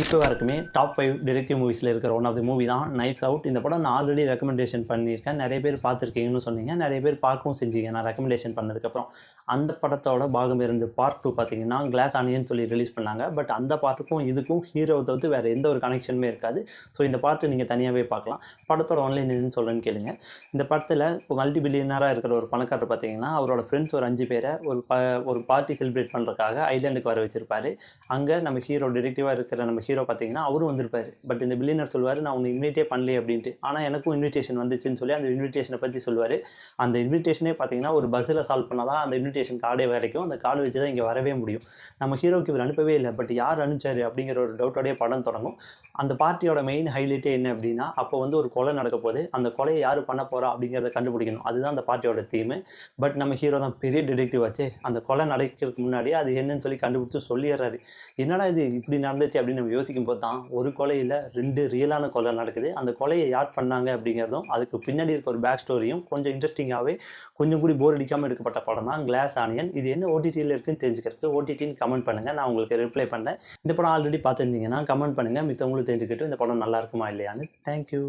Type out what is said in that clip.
இப்போ வரைக்குமே top five detective மூவிஸில் இருக்கிற ஒன் ஆஃப் தி மூவி தான் நைட்ஸ் அவுட் இந்த படம் நான் ஆல்ரெடி ரெக்கமெண்டேஷன் பண்ணியிருக்கேன். நிறைய பேர் பார்த்துருக்கீங்கன்னு சொன்னீங்க. நிறைய பேர் பார்க்கவும் செஞ்சீங்க. நான் ரெக்கமெண்டேஷன் பண்ணதுக்கப்புறம் அந்த படத்தோட பாகம் இருந்து பார்ட் டூ பார்த்தீங்கன்னா கிளாஸ் ஆனியன் சொல்லி ரிலீஸ் பண்ணாங்க. பட் அந்த பார்ட்டுக்கும் இதுக்கும் ஹீரோ தவிர்த்து வேறு எந்த ஒரு கனெக்ஷனுமே இருக்காது. ஸோ இந்த பார்ட்டு நீங்கள் தனியாகவே பார்க்கலாம். படத்தோட ஆன்லைன் என்னன்னு சொல்கிறேன்னு கேளுங்க. இந்த படத்தில் இப்போ மல்டி பில்லியனராக இருக்கிற ஒரு பணக்காரர் பார்த்தீங்கன்னா அவரோட ஃப்ரெண்ட்ஸ் ஒரு அஞ்சு பேரை ஒரு ப ஒரு பார்ட்டி செலிப்ரேட் பண்ணுறதுக்காக ஐலாண்டுக்கு வர வச்சிருப்பாரு. அங்கே நம்ம ஹீரோ டிடெக்டிவாக இருக்கிற நம்ம ஹீரோ பார்த்தீங்கன்னா அவரும் வந்திருப்பாரு. பட் இந்த பில்லியனர் சொல்லுவார் நான் உன்னை இன்வைட்டே பண்ணலையே அப்படின்ட்டு. ஆனால் எனக்கும் இன்விடேஷன் வந்துச்சுன்னு சொல்லி அந்த இன்விடேஷனை பற்றி சொல்லுவார். அந்த இன்விடேஷனே பார்த்தீங்கன்னா ஒரு பஸ்ஸில் சால்வ் பண்ணால் தான் அந்த இன்விடேஷன் கார்டே வரைக்கும் அந்த கார்டு வச்சு தான் இங்கே வரவே முடியும். நம்ம ஹீரோக்கு இவர் அனுப்பவே இல்லை. பட் யார் அனுப்பிச்சாரு அப்படிங்கிற ஒரு டவுட்டோடய படம் தொடங்கும். அந்த பார்ட்டியோட மெயின் ஹைலைட்டே என்ன அப்படின்னா அப்போ வந்து ஒரு கொலை நடக்க போகுது. அந்த கொலையை யார் பண்ண போகிறா அப்படிங்கிறத கண்டுபிடிக்கணும். அதுதான் அந்த பார்ட்டியோட தீமு பட் நம்ம ஹீரோ தான் பெரிய டிடெக்டிவ் ஆச்சு. அந்த கொலை நடக்கிறதுக்கு முன்னாடியே அது என்னன்னு சொல்லி கண்டுபிடிச்சு சொல்லிடுறாரு. என்னடா இது இப்படி நடந்துச்சு அப்படின்னு நம்ம யோசிக்கும் போது தான் ஒரு கொலையில் ரெண்டு ரியலான கொலை நடக்குது. அந்த கொலையை யார் பண்ணாங்க அப்படிங்கிறதும் அதுக்கு பின்னாடி இருக்க ஒரு பேக் ஸ்டோரியும் கொஞ்சம் இன்ட்ரெஸ்டிங்காகவே கொஞ்சம் கூட போர் அடிக்காமல் எடுக்கப்பட்ட படம் தான் கிளாஸ் ஆனியன் இது என்ன ஓடிடியில் இருக்குன்னு தெரிஞ்சுக்கிறது ஓடிடின்னு கமெண்ட் பண்ணுங்கள் நான் உங்களுக்கு ரிப்ளை பண்ணேன் இந்த படம் ஆல்ரெடி பார்த்துருந்தீங்கன்னா கமெண்ட் பண்ணுங்கள் மித்தவங்களும் தெரிஞ்சுக்கிட்டு இந்த படம் நல்லா இருக்குமா இல்லையான்னு. தேங்க்யூ